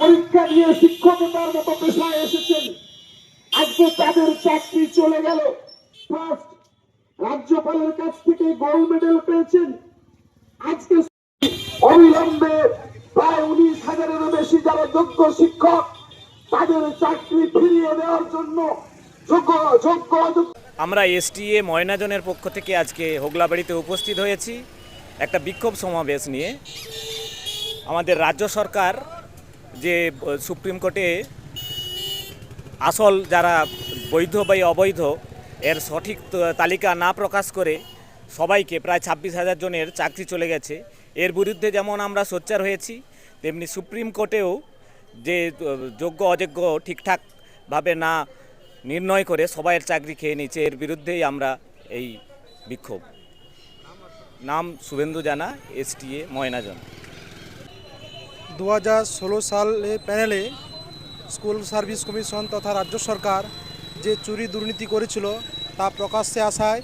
পরীক্ষা দিয়ে শিক্ষকতার মতো পেশায় এসেছেন। আজকে তাদের চাকরি চলে গেল। ফার্স্ট রাজ্যপালের কাছ থেকে গোল্ড মেডেল পেয়েছেন। আজকে অবিলম্বে প্রায় উনিশ হাজারেরও বেশি যারা যোগ্য শিক্ষক, তাদের চাকরি ফিরিয়ে দেওয়ার জন্য যোগ্য যোগ্য আমরা এসটিএ ময়নাজনের পক্ষ থেকে আজকে হোগলাবাড়িতে উপস্থিত হয়েছি। একটা বিক্ষোভ সমাবেশ নিয়ে। আমাদের রাজ্য সরকার যে সুপ্রিম কোর্টে আসল যারা বৈধ বা অবৈধ, এর সঠিক তালিকা না প্রকাশ করে সবাইকে প্রায় ছাব্বিশ হাজার জনের চাকরি চলে গেছে। এর বিরুদ্ধে যেমন আমরা সোচ্চার হয়েছি, তেমনি সুপ্রিম কোর্টেও যে যোগ্য অযোগ্য ঠিকঠাকভাবে না নির্ণয় করে সবাইয়ের চাকরি খেয়ে নিচ্ছে এর বিরুদ্ধেই আমরা এই বিক্ষোভ। নাম শুভেন্দু জানা এসটিএ ময়নাজন। দু হাজার ষোলো সালে প্যানেলে স্কুল সার্ভিস কমিশন তথা রাজ্য সরকার যে চুরি দুর্নীতি করেছিল তা প্রকাশ্যে আসায়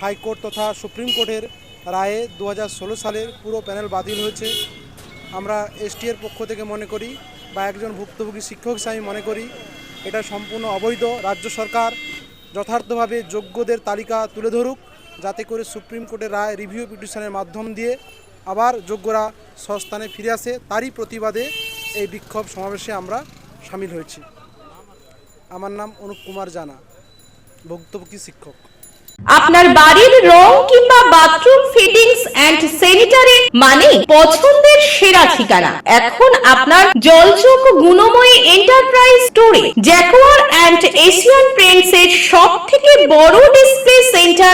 হাইকোর্ট তথা সুপ্রিম কোর্টের রায়ে দু হাজার ষোলো সালের পুরো প্যানেল বাতিল হয়েছে। আমরা এসটি এর পক্ষ থেকে মনে করি বা একজন ভুক্তভোগী শিক্ষক হিসাবে মনে করি এটা সম্পূর্ণ অবৈধ। রাজ্য সরকার যথার্থভাবে যোগ্যদের তালিকা তুলে ধরুক, যাতে করে সুপ্রিম কোর্টের রায় রিভিউ পিটিশনের মাধ্যম দিয়ে আবার যোগ্যরা স্বস্থানে ফিরে আসে, তারই প্রতিবাদে এই বিক্ষোভ সমাবেশে আমরা সামিল হয়েছি। আমার নাম অনুপ কুমার জানা, ভুক্তভোগী শিক্ষক। আপনার বাড়ির রং কিংবা বাথরুম ফিটিংস এন্ড স্যানিটারি মানে পছন্দের সেরা ঠিকানা। এখন আপনার জলচোখ গুণময়ী এন্টারপ্রাইজ স্টোরে জ্যাকোয়ার এন্ড এশিয়ান পেন্টস এর সব থেকে বড় ডিসপ্লে